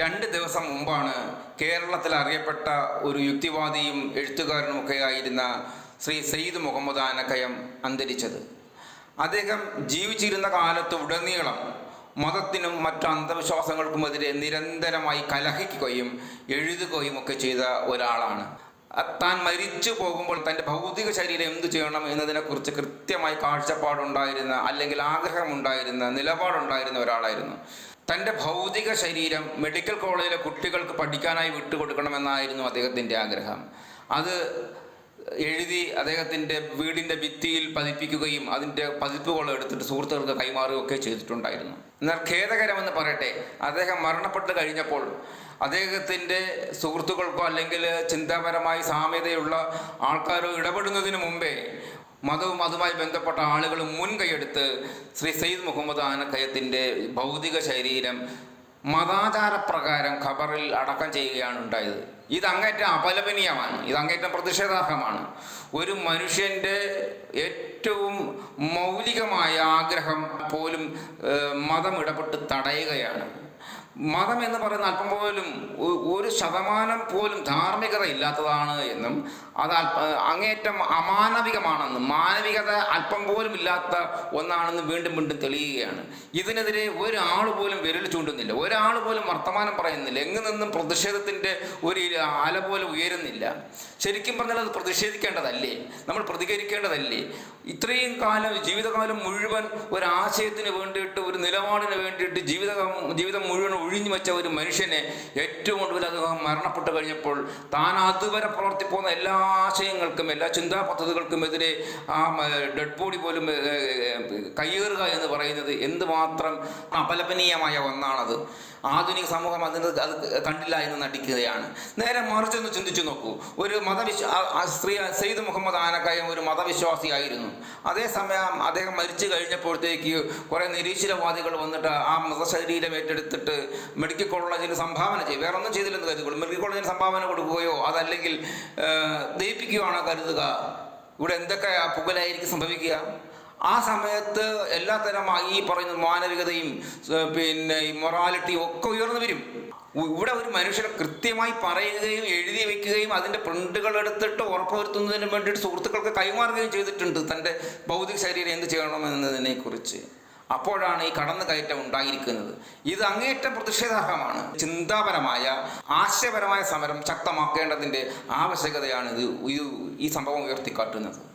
രണ്ട് ദിവസം മുമ്പാണ് കേരളത്തിൽ അറിയപ്പെട്ട ഒരു യുക്തിവാദിയും എഴുത്തുകാരനുമൊക്കെ ആയിരുന്ന ശ്രീ സയ്യിദ് മുഹമ്മദ് ആനക്കയം അന്തരിച്ചത്. അദ്ദേഹം ജീവിച്ചിരുന്ന കാലത്ത് ഉടനീളം മതത്തിനും മറ്റു അന്ധവിശ്വാസങ്ങൾക്കുമെതിരെ നിരന്തരമായി കലഹിക്കുകയും എഴുതുകയും ഒക്കെ ചെയ്ത ഒരാളാണ്. താൻ മരിച്ചു പോകുമ്പോൾ തന്റെ ഭൗതിക ശരീരം എന്തു ചെയ്യണം എന്നതിനെക്കുറിച്ച് കൃത്യമായി കാഴ്ചപ്പാടുണ്ടായിരുന്ന അല്ലെങ്കിൽ ആഗ്രഹമുണ്ടായിരുന്ന നിലപാടുണ്ടായിരുന്ന ഒരാളായിരുന്നു. തന്റെ ഭൗതിക ശരീരം മെഡിക്കൽ കോളേജിലെ കുട്ടികൾക്ക് പഠിക്കാനായി വിട്ടുകൊടുക്കണമെന്നായിരുന്നു അദ്ദേഹത്തിന്റെ ആഗ്രഹം. അത് എഴുതി അദ്ദേഹത്തിന്റെ വീടിന്റെ ഭിത്തിയിൽ പതിപ്പിക്കുകയും അതിന്റെ പതിപ്പുകൾ എടുത്തിട്ട് സുഹൃത്തുക്കൾക്ക് കൈമാറുകയൊക്കെ ചെയ്തിട്ടുണ്ടായിരുന്നു. എന്നാൽ ഖേദകരമെന്ന് പറയട്ടെ അദ്ദേഹം മരണപ്പെട്ട് കഴിഞ്ഞപ്പോൾ അദ്ദേഹത്തിന്റെ സുഹൃത്തുക്കൾക്കോ അല്ലെങ്കിൽ ചിന്താപരമായി സാമ്യതയുള്ള ആൾക്കാരോ ഇടപെടുന്നതിന് മുമ്പേ മതവും അതുമായി ബന്ധപ്പെട്ട ആളുകൾ മുൻകൈയെടുത്ത് ശ്രീ സയ്യിദ് മുഹമ്മദ് ആനക്കയത്തിന്റെ ഭൗതിക ശരീരം മതാചാരപ്രകാരം ഖബറിൽ അടക്കം ചെയ്യുകയാണ് ഉണ്ടായത്. ഇത് അങ്ങേറ്റം അപലപനീയമാണ്. ഇത് അങ്ങേറ്റം പ്രതിഷേധാർഹമാണ്. ഒരു മനുഷ്യന്റെ ഏറ്റവും മൗലികമായ ആഗ്രഹം പോലും മതം ഇടപെട്ട് തടയുകയാണ്. മതം എന്ന് പറയുന്ന അല്പം പോലും ശതമാനം പോലും ധാർമ്മികത ഇല്ലാത്തതാണ് എന്നും അത് അങ്ങേറ്റം അമാനവികമാണെന്നും മാനവികത അല്പം പോലും ഇല്ലാത്ത ഒന്നാണെന്ന് വീണ്ടും വീണ്ടും തെളിയുകയാണ്. ഇതിനെതിരെ ഒരാൾ പോലും വിരൽ ചൂണ്ടുന്നില്ല. ഒരാൾ പോലും വർത്തമാനം പറയുന്നില്ല. എങ്ങു നിന്നും പ്രതിഷേധത്തിന്റെ ഒരു അല പോലും ഉയരുന്നില്ല. ശരിക്കും പറഞ്ഞാൽ അത് പ്രതിഷേധിക്കേണ്ടതല്ലേ? നമ്മൾ പ്രതികരിക്കേണ്ടതല്ലേ? ഇത്രയും കാലം ജീവിതകാലം മുഴുവൻ ഒരു ആശയത്തിന് വേണ്ടിയിട്ട് ഒരു നിലപാടിന് വേണ്ടിയിട്ട് ജീവിത ജീവിതം മുഴുവൻ ഒഴിഞ്ഞു വെച്ച ഒരു മനുഷ്യനെ ഏറ്റവും ഒടുവിൽ അത് മരണപ്പെട്ട് കഴിഞ്ഞപ്പോൾ താൻ അതുവരെ പ്രവർത്തിപ്പോകുന്ന എല്ലാ ആശയങ്ങൾക്കും എല്ലാ ചിന്താ പദ്ധതികൾക്കുമെതിരെ ആ ഡെഡ് ബോഡി പോലും കയ്യേറുക എന്ന് പറയുന്നത് എന്തുമാത്രം അപലപനീയമായ ഒന്നാണത്. ആധുനിക സമൂഹം അതിന് അത് കണ്ടില്ല എന്ന് നടിക്കുകയാണ്. നേരെ മറിച്ചൊന്ന് ചിന്തിച്ചു നോക്കൂ. ഒരു മതവിശ്വ സ്ത്രീ സെയ്ദ് മുഹമ്മദ് ആനക്കയം ഒരു മതവിശ്വാസിയായിരുന്നു അതേസമയം അദ്ദേഹം മരിച്ചു കഴിഞ്ഞപ്പോഴത്തേക്ക് കുറേ നിരീശ്വരവാദികൾ വന്നിട്ട് ആ മൃതശരീരം ഏറ്റെടുത്തിട്ട് മെഡിക്കൽ കോളേജിൽ സംഭാവന ചെയ്യും വേറൊന്നും ചെയ്തില്ലെന്ന് കരുതുള്ളൂ മെഡിക്കൽ കോളേജിന് സംഭാവന കൊടുക്കുകയോ അതല്ലെങ്കിൽ ദയിപ്പിക്കുകയാണോ കരുതുക? ഇവിടെ എന്തൊക്കെ പുകലായിരിക്കും സംഭവിക്കുക? ആ സമയത്ത് എല്ലാത്തരം ഈ പറയുന്ന മാനവികതയും പിന്നെ മൊറാലിറ്റിയും ഒക്കെ ഉയർന്നു വരും. ഇവിടെ ഒരു മനുഷ്യർ കൃത്യമായി പറയുകയും എഴുതി വെക്കുകയും അതിന്റെ പ്രിന്റുകൾ എടുത്തിട്ട് ഉറപ്പുവരുത്തുന്നതിന് വേണ്ടിയിട്ട് സുഹൃത്തുക്കൾക്ക് കൈമാറുകയും ചെയ്തിട്ടുണ്ട്. തന്റെ ഭൗതിക ശരീരം എന്ത് ചെയ്യണമെന്നതിനെ കുറിച്ച് അപ്പോഴാണ് ഈ കടന്നു കയറ്റം ഉണ്ടായിരിക്കുന്നത്. ഇത് അങ്ങേയറ്റം പ്രതിഷേധാർഹമാണ്. ചിന്താപരമായ ആശയപരമായ സമരം ശക്തമാക്കേണ്ടതിന്റെ ആവശ്യകതയാണ് ഇത് ഈ സംഭവം ഉയർത്തിക്കാട്ടുന്നത്.